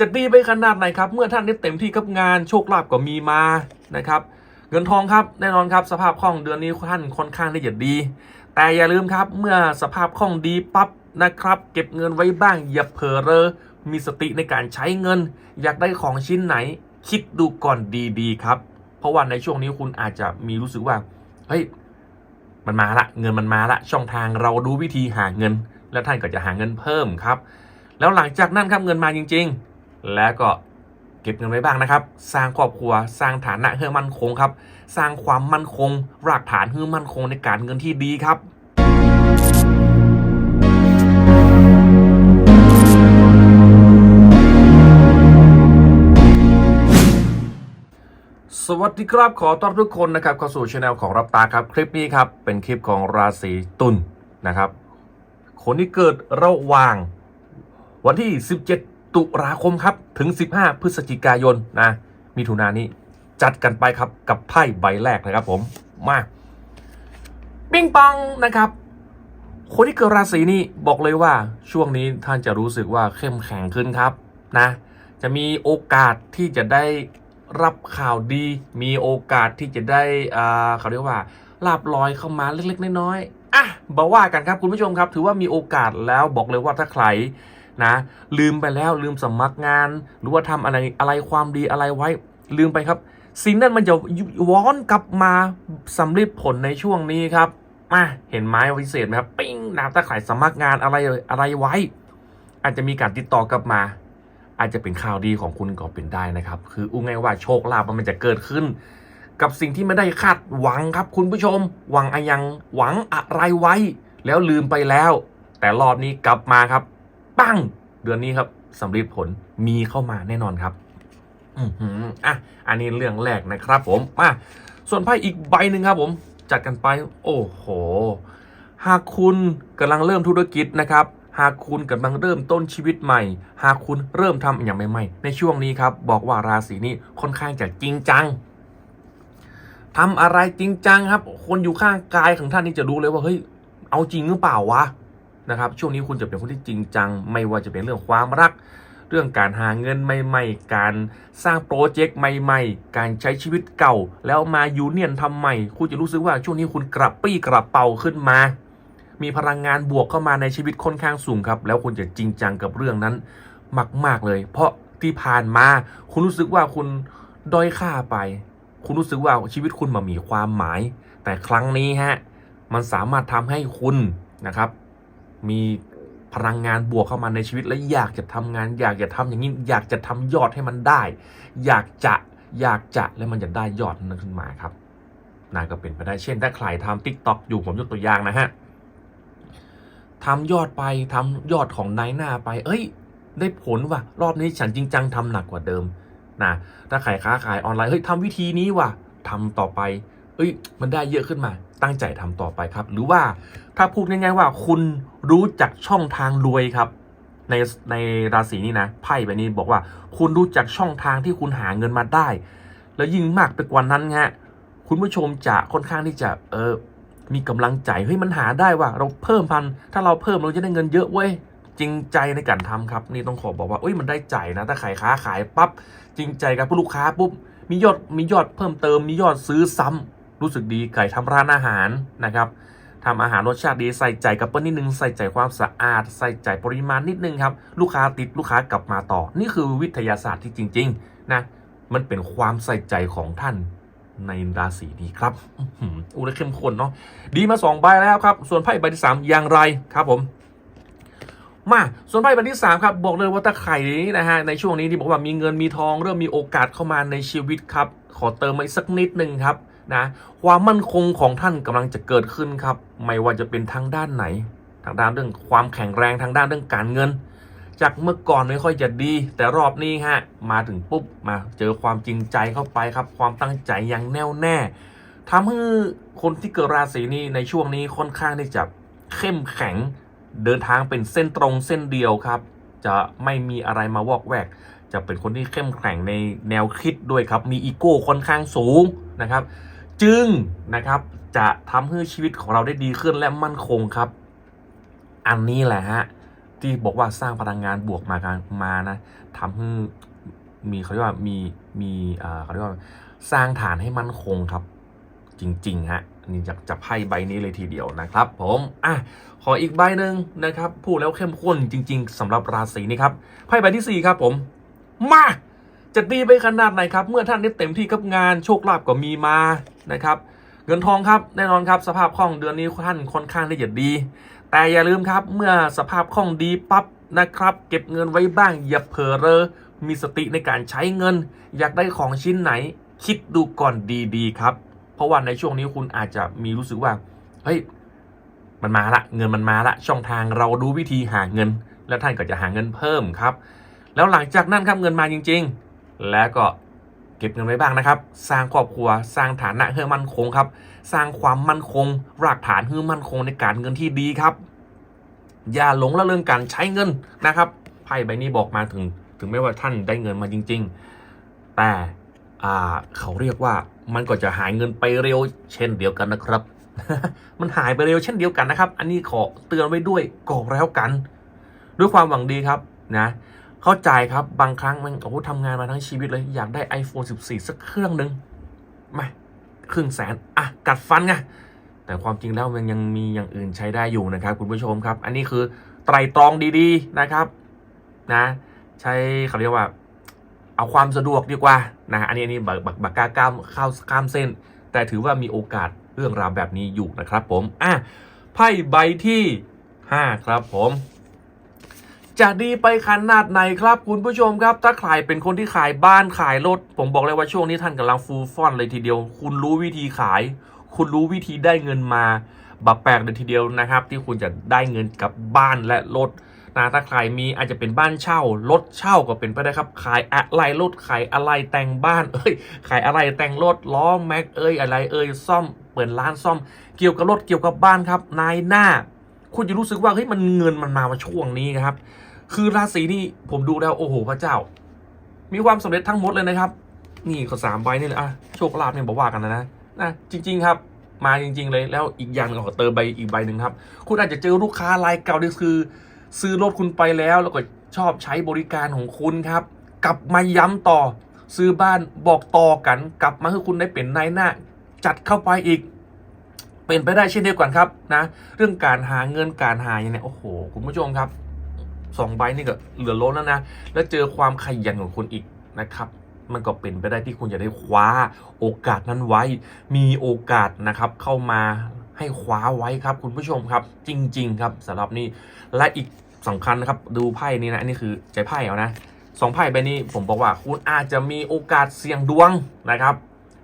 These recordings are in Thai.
จะดีไปขนาดไหนครับ เมื่อท่านได้เต็มที่กับงานโชคลาภก็มีมานะครับเงินทองครับแน่นอนครับสภาพคล่องเดือนนี้ท่านค่อนข้างที่จะดี แต่อย่าลืมครับเมื่อสภาพคล่องดีปั๊บนะครับ เก็บเงินไว้บ้างอย่าเผลอเรอมีสติในการใช้เงิน อยากได้ของชิ้นไหน คิดดูก่อนดีๆครับ เพราะว่าในช่วงนี้คุณอาจจะมีรู้สึกว่าเฮ้ยมันมาละเงินมันมาละช่องทางเราดูวิธีหาเงิน แล้วท่านก็จะหาเงินเพิ่มครับ แล้วหลังจากนั้นครับเงินมาจริง ๆ แล้วก็เก็บเงินไว้บ้างนะครับ สร้างครอบครัว สร้างฐานะให้มั่นคงครับ สร้างความมั่นคง รากฐานให้มั่นคงในการเงินที่ดีครับสวัสดีครับขอต้อนรับทุกคนนะครับเข้าสู่ช anel ของรับตาครับ คลิปนี้ครับเป็นคลิปของราศีตุลนะครับ คนที่เกิดระหว่างวันที่ 17 ตุลาคมครับถึง 15 พฤศจิกายนนะมิถุนายนนี้จัดกันไปครับกับไพ่ใบแรกนะครับผมมาปิ้งปองนะครับ คนที่เกิดราศีนี้บอกเลยว่าช่วงนี้ท่านจะรู้สึกว่าเข้มแข็งขึ้นครับนะ จะมีโอกาสที่จะได้รับข่าวดี มีโอกาสที่จะได้อ่าเขาเรียกว่าลาบลอยเข้ามาเล็กๆน้อยๆอะบอกว่ากันครับคุณผู้ชมครับ ถือว่ามีโอกาสแล้วบอกเลยว่าถ้าใคร นะลืมไปแล้วลืมสมัครงาน หรือว่าทำอะไรอะไรความดีอะไรไว้ ลืมไปครับ สิ่งนั้นมันจะย้อนกลับมาสำเร็จผลในช่วงนี้ครับมาเห็นไม้วิเศษไหมครับปิ้งนะถ้าใครสมัครงานอะไรอะไรไว้ อาจจะมีการติดต่อกลับมา อาจจะเป็นข่าวดีของคุณก็เป็นได้นะครับ คืออุ้งไงายว่าโชคลาภมันจะเกิดขึ้น กับสิ่งที่ไม่ได้คาดหวังครับ คุณผู้ชม หวังอะยังหวังอะไรไว้ แล้วลืมไปแล้ว แต่รอบนี้กลับมาครับ ปังเดือนนี้ครับสำเร็จผลมีเข้ามาแน่นอนครับ อือหืออะอันนี้เรื่องแรกนะครับผมมาส่วนไพ่อีกใบหนึ่งครับผม จัดกันไป โอ้โห หากคุณกำลังเริ่มธุรกิจนะครับ หากคุณกำลังเริ่มต้นชีวิตใหม่ หากคุณเริ่มทำอย่างใหม่ๆในช่วงนี้ครับ บอกว่าราศีนี้ค่อนข้างจะจริงจังทำอะไรจริงจังครับ คนอยู่ข้างกายของท่านนี่จะรู้เลยว่าเฮ้ยเอาจริงหรือเปล่าวะ นะครับ ช่วงนี้คุณจะเป็นคนที่จริงจัง ไม่ว่าจะเป็นเรื่องความรัก เรื่องการหาเงินใหม่ๆ การสร้างโปรเจกต์ใหม่ๆ การใช้ชีวิตเก่า แล้วมายูเนียนทำใหม่ คุณจะรู้สึกว่าช่วงนี้คุณกระปรี้กระเป๋าขึ้นมา มีพลังงานบวกเข้ามาในชีวิตค่อนข้างสูงครับ แล้วคุณจะจริงจังกับเรื่องนั้นมาก ๆเลย เพราะที่ผ่านมาคุณรู้สึกว่าคุณด้อยค่าไป คุณรู้สึกว่าชีวิตคุณมันมีความหมาย แต่ครั้งนี้ฮะมันสามารถทำให้คุณนะครับ มีพลังงานบวกเข้ามาในชีวิต และอยากจะทำงาน อยากจะทำอย่างนี้อยากจะทำยอดให้มันได้ อยากจะอยากจะแล้วมันจะได้ยอดนั้นขึ้นมาครับน่าก็เป็นไปได้เช่นถ้าใครทำทิกต็อกอยู่ผมยกตัวอย่างนะฮะทำยอดไปทำยอดของนายหน้าไป เอ้ย ได้ผลว่ะ รอบนี้ฉันจริงจังทำหนักกว่าเดิมนะถ้าใครค้าขายออนไลน์เฮ้ยทำวิธีนี้ว่ะทำต่อไป เอ้ยมันได้เยอะขึ้นมา ตั้งใจทำต่อไปครับ หรือว่าถ้าพูดง่ายๆว่าคุณรู้จักช่องทางรวยครับ ในในราศีนี้นะไพ่ใบนี้บอกว่า คุณรู้จักช่องทางที่คุณหาเงินมาได้ แล้วยิ่งมากไปกว่านั้นฮะคุณผู้ชมจะค่อนข้างที่จะเออมีกำลังใจเฮ้ยมันหาได้ว่าเราเพิ่มพันถ้าเราเพิ่มเราจะได้เงินเยอะเว้ยจริงใจในการทำครับ นี่ต้องขอบอกว่าเอ้ยมันได้ใจนะ ถ้าขายค้าขายปั๊บจริงใจกับผู้ลูกค้าปุ๊บมียอดมียอดเพิ่มเติมมียอดซื้อซ้ำ รู้สึกดีไก่ทำร้านอาหารนะครับทำอาหารรสชาติดีใส่ใจกับเปิ้ลนิดนึงใส่ใจความสะอาด ใส่ใจปริมาณนิดนึงครับ ลูกค้าติดลูกค้ากลับมาต่อ นี่คือวิทยาศาสตร์ที่จริงๆนะมันเป็นความใส่ใจของท่านในราศีนี้ครับอื้อหืออู้แล้เข้มข้นเนาะดีมาสองใบแล้วครับ ส่วนไพ่ใบที่สามอย่างไรครับผมมาส่วนไพ่ใบที่สามครับบอกเลยว่าตะไคร่นี้นะฮะในช่วงนี้ที่บอกว่ามีเงินมีทองเริ่มมีโอกาสเข้ามาในชีวิตครับ ขอเติมมาอีกสักนิดนึงครับ นะความมั่นคงของท่านกำลังจะเกิดขึ้นครับ ไม่ว่าจะเป็นทางด้านไหน ทางด้านเรื่องความแข็งแรงทางด้านเรื่องการเงิน จากเมื่อก่อนไม่ค่อยจะดี แต่รอบนี้ฮะมาถึงปุ๊บมาเจอความจริงใจเข้าไปครับ ความตั้งใจอย่างแน่วแน่ทำให้คนที่เกิดราศีนี้ในช่วงนี้ค่อนข้างที่จะเข้มแข็งเดินทางเป็นเส้นตรงเส้นเดียวครับ จะไม่มีอะไรมาวอกแวก จะเป็นคนที่เข้มแข็งในแนวคิดด้วยครับ มีอีโก้ค่อนข้างสูงนะครับ จึงนะครับจะทำให้ชีวิตของเราได้ดีขึ้นและมั่นคงครับ อันนี้แหละฮะที่บอกว่าสร้างพลังงานบวกมากันมานะทำให้มีเขาเรียกว่ามีมีเขาเรียกว่าสร้างฐานให้มั่นคงครับ จริงๆฮะนนี่จากจับไพ่ใบนี้เลยทีเดียวนะครับ ผมอะขออีกใบหนึ่งนะครับพูดแล้วเข้มข้นจริง ๆสำหรับราศีนี้ครับไพ่ใบที่สี่ครับผม มาจะดีไปขนาดไหนครับ เมื่อท่านได้เต็มที่กับงานโชคลาภก็มีมานะครับเงินทองครับแน่นอนครับสภาพคล่องเดือนนี้ท่านค่อนข้างที่จะดี แต่อย่าลืมครับเมื่อสภาพคล่องดีปั๊บนะครับ เก็บเงินไว้บ้างอย่าเผลอเรอมีสติในการใช้เงิน อยากได้ของชิ้นไหน คิดดูก่อนดีๆครับ เพราะว่าในช่วงนี้คุณอาจจะมีรู้สึกว่าเฮ้ยมันมาละเงินมันมาละช่องทางเราดูวิธีหาเงิน แล้วท่านก็จะหาเงินเพิ่มครับ แล้วหลังจากนั้นครับเงินมาจริง ๆ แล้วก็ เก็บเงินไว้บ้างนะครับ สร้างครอบครัว สร้างฐานะให้มั่นคงครับ สร้างความมั่นคง รากฐานให้มั่นคงในการเงินที่ดีครับ อย่าหลงละเรื่องการใช้เงินนะครับ ไพ่ใบนี้บอกมาถึง ถึงแม้ว่าท่านได้เงินมาจริง ๆ แต่อ่าเขาเรียกว่ามันก็จะหายเงินไปเร็ว เช่นเดียวกันนะครับ มันหายไปเร็วเช่นเดียวกันนะครับ อันนี้ขอเตือนไว้ด้วยก่อนแล้วกัน ด้วยความหวังดีครับนะ เข้าใจครับบางครั้งมันโอ้โหทำงานมาทั้งชีวิตเลย อยากได้ iPhone 14 สักเครื่องหนึ่งมาครึ่งแสนอะกัดฟันไงแต่ความจริงแล้วมันยังมีอย่างอื่นใช้ได้อยู่นะครับ คุณผู้ชมครับ อันนี้คือไตรตรองดีๆนะครับนะ ใช้เขาเรียกว่า เอาความสะดวกดีกว่านะอันนี้อันนี้บักบักบักกล้ามข้าวข้ามเส้น แต่ถือว่ามีโอกาสเรื่องราวแบบนี้อยู่นะครับ ผมอะไพ่ใบที่ห้าครับผม จะดีไปขนาดไหนครับคุณผู้ชมครับ ถ้าใครเป็นคนที่ขายบ้านขายรถ ผมบอกเลยว่าช่วงนี้ท่านกำลังฟูลฟอนเลยทีเดียว คุณรู้วิธีขาย คุณรู้วิธีได้เงินมาบักแปลกเลยทีเดียวนะครับ ที่คุณจะได้เงินกับบ้านและรถนะถ้าใครมีอาจจะเป็นบ้านเช่ารถเช่าก็เป็นไปได้ครับ ขายอะไรรถขายอะไรแต่งบ้านเอ้ย ขายอะไรแต่งรถล้อแม็กเอ้ยอะไรเอ้ยซ่อมเปิดร้านซ่อม เกี่ยวกับรถเกี่ยวกับบ้านครับ นายหน้า คุณจะรู้สึกว่าเฮ้ยมันเงินมันมาว่าช่วงนี้ครับ คือราศีนี้ผมดูแล้วโอ้โหพระเจ้า มีความสำเร็จทั้งหมดเลยนะครับ นี่ก็สามใบนี่แหละอะโชคลาภเนี่ยบอกว่ากันนะนะนะจริง ๆครับ มาจริง ๆ เลยแล้วอีกอย่างหนึ่งขอเติมใบอีกใบหนึ่งครับ คุณอาจจะเจอลูกค้ารายเก่าที่คือ ซื้อรถคุณไปแล้วแล้วก็ชอบใช้บริการของคุณครับ กลับมาย้ำต่อ ซื้อบ้านบอกต่อกัน กลับมาให้คุณได้เป็นนายหน้า จัดเข้าไปอีกเป็นไปได้เช่นเดียวกันครับนะ เรื่องการหาเงินการหาอย่างเนี้ยโอ้โห คุณผู้ชมครับ สองใบนี่ก็เหลือล้นแล้วนะ แล้วเจอความขยันของคุณอีกนะครับ มันก็เป็นไปได้ที่คุณจะได้คว้าโอกาสนั้นไว้ มีโอกาสนะครับเข้ามาให้คว้าไว้ครับ คุณผู้ชมครับ จริง ๆ ครับสำหรับนี่และอีกสำคัญนะครับ ดูไพ่นี้นะอันนี้คือใจไพ่เอานะสองไพ่ใบนี้ผมบอกว่าคุณอาจจะมีโอกาสเสี่ยงดวงนะครับ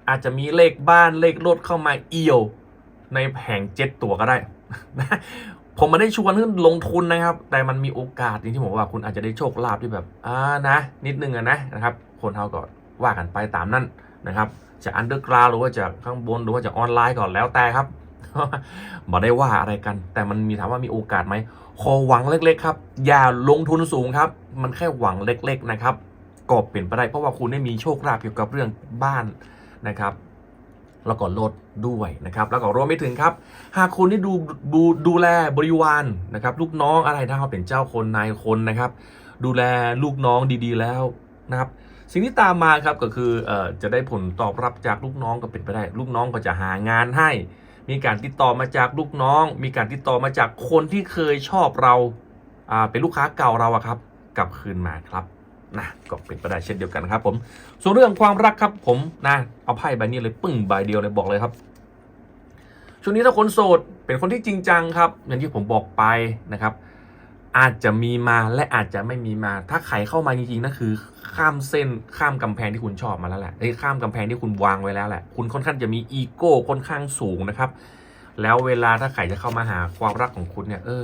อาจจะมีเลขบ้านเลขรถเข้ามาเอี่ยว ในแผงเจ็ดตัวก็ได้ ผมไมาได้ชวนให้ลงทุนนะครับ แต่มันมีโอกาสอย่างที่ผมว่าคุณอาจจะได้โชคลาภที่แบบอ่านะ นิดนึงอะนะนะครับ คนเท่าก็ว่ากันไปตามนั้นนะครับจะอันเดอร์กราวหรือว่าจะข้างบนหรือว่าจะออนไลน์ก่อนแล้วแต่ครับบอกได้ว่าอะไรกัน แต่มันมีถามว่ามีโอกาสไหมขอหวังเล็ก ๆ ครับ อย่าลงทุนสูงครับ มันแค่หวังเล็ก ๆ นะครับก็เป็นไปได้เพราะว่าคุณได้มีโชคลาภเกี่ยวกับเรื่องบ้านนะครับ แล้วก็รถด้วยนะครับแล้วก็รวมไปถึงครับ หากคุณที่ดูดูดูแลบริวารนะครับ ลูกน้องอะไรถ้าเขาเป็นเจ้าคนนายคนนะครับ ดูแลลูกน้องดีๆแล้วนะครับ สิ่งที่ตามมาครับก็คือเอ่อจะได้ผลตอบรับจากลูกน้องก็เป็นไปได้ ลูกน้องก็จะหางานให้ มีการติดต่อมาจากลูกน้อง มีการติดต่อมาจากคนที่เคยชอบเราอ่าเป็นลูกค้าเก่าเราอะครับกลับคืนมาครับ นะก็เป็นไปได้เช่นเดียวกันครับผม ส่วนเรื่องความรักครับผมนะเอาไพ่ใบนี้เลยปึ้งใบเดียวเลยบอกเลยครับช่วงนี้ถ้าคนโสดเป็นคนที่จริงจังครับ อย่างที่ผมบอกไปนะครับ อาจจะมีมาและอาจจะไม่มีมา ถ้าใครเข้ามาจริงๆนั่นคือ ข้ามเส้นข้ามกำแพงที่คุณชอบมาแล้วแหละไอ้ข้ามกำแพงที่คุณวางไว้แล้วแหละ คุณค่อนข้างจะมีอีโก้ค่อนข้างสูงนะครับ แล้วเวลาถ้าใครจะเข้ามาหาความรักของคุณเนี่ย เออ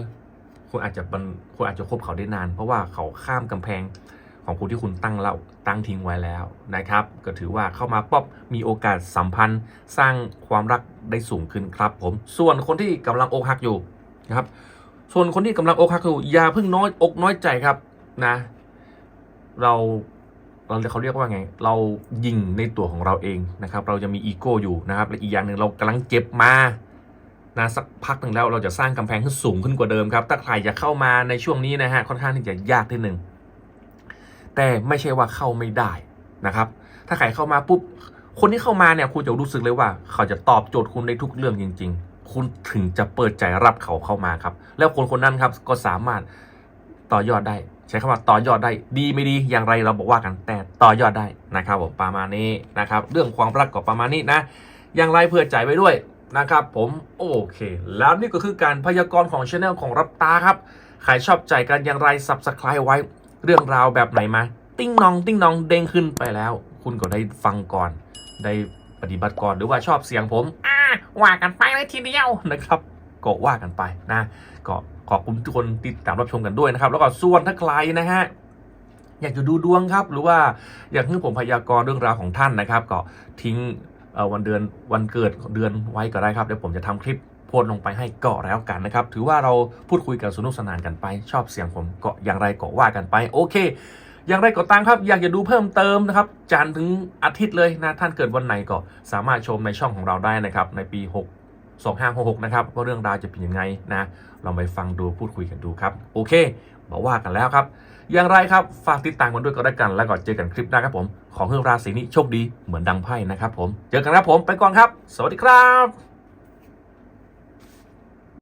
คุณอาจจะมันคุณอาจจะคบเขาได้นาน เพราะว่าเขาข้ามกำแพง ของคุณที่คุณตั้งเล่าตั้งทิ้งไว้แล้วนะครับ ก็ถือว่าเข้ามาป๊อบมีโอกาสสัมพันธ์ สร้างความรักได้สูงขึ้นครับผม ส่วนคนที่กำลังอกหักอยู่นะครับ ส่วนคนที่กำลังอกหักอยู่อย่าเพิ่งน้อยอกน้อยใจครับนะ เราเราเขาเรียกว่าไง เรายิงในตัวของเราเองนะครับ เราจะมีอีโก้อยู่นะครับ และอีกอย่างหนึ่งเรากำลังเจ็บมานะสักพักหนึ่งแล้วเราจะสร้างกำแพงขึ้นสูงขึ้นกว่าเดิมครับ ถ้าใครจะเข้ามาในช่วงนี้นะฮะค่อนข้างที่จะยากทีหนึ่ง แต่ไม่ใช่ว่าเข้าไม่ได้นะครับ ถ้าใครเข้ามาปุ๊บ คนที่เข้ามาเนี่ยคุณจะรู้สึกเลยว่า เขาจะตอบโจทย์คุณในทุกเรื่องจริง ๆ คุณถึงจะเปิดใจรับเขาเข้ามาครับ แล้วคนคนนั้นครับก็สามารถต่อยอดได้ ใช้คำว่าต่อยอดได้ดีไม่ดีอย่างไรเราบอกว่ากันแต่ต่อยอดได้นะครับผมประมาณนี้นะครับ เรื่องความรักก็ประมาณนี้นะ อย่างไรเพื่อใจไว้ด้วยนะครับผมโอเค แล้วนี่ก็คือการพยากรณ์ของช anel ของรับตาครับ ใครชอบใจกันอย่างไร subscribe ไว้ เรื่องราวแบบไหนมา ติ้งนอง ติ้งนองเด้งขึ้นไปแล้ว คุณก็ได้ฟังก่อน ได้ปฏิบัติก่อนหรือว่าชอบเสียงผมอ่าว่ากันไปเลยทีเดียวนะครับ ก็ว่ากันไปนะ ก็ขอบคุณทุกคนติดตามรับชมกันด้วยนะครับ แล้วก็ส่วนถ้าใครนะฮะอยากจะดูดวงครับ หรือว่าอยากให้ผมพยากรณ์เรื่องราวของท่านนะครับ ก็ทิ้งวันเดือนวันเกิดเดือนไว้ก็ได้ครับเดี๋ยวผมจะทำคลิป พสต์ลงไปให้ก็แล้วกันนะครับ ถือว่าเราพูดคุยกันสนุกสนานกันไป ชอบเสียงผมก็อย่างไรก็ว่ากันไป โอเค อย่างไรก็ตามครับ อยากจะดูเพิ่มเติมนะครับ จันถึงอาทิตย์เลยนะ ท่านเกิดวันไหนก็สามารถชมในช่องของเราได้นะครับ ในปี 6 2566 นะครับ ว่าเรื่องราวจะเป็นยังไงนะลองไปฟังดูพูดคุยกันดูครับ โอเคมาว่ากันแล้วครับ อย่างไรครับ ฝากติดตามกันด้วยก็ได้กัน แล้วก็เจอกันคลิปหน้าครับผม ของเรื่องราศีนี้โชคดีเหมือนดังไพ่นะครับผม เจอกันครับผม ไปก่อนครับ สวัสดีครับ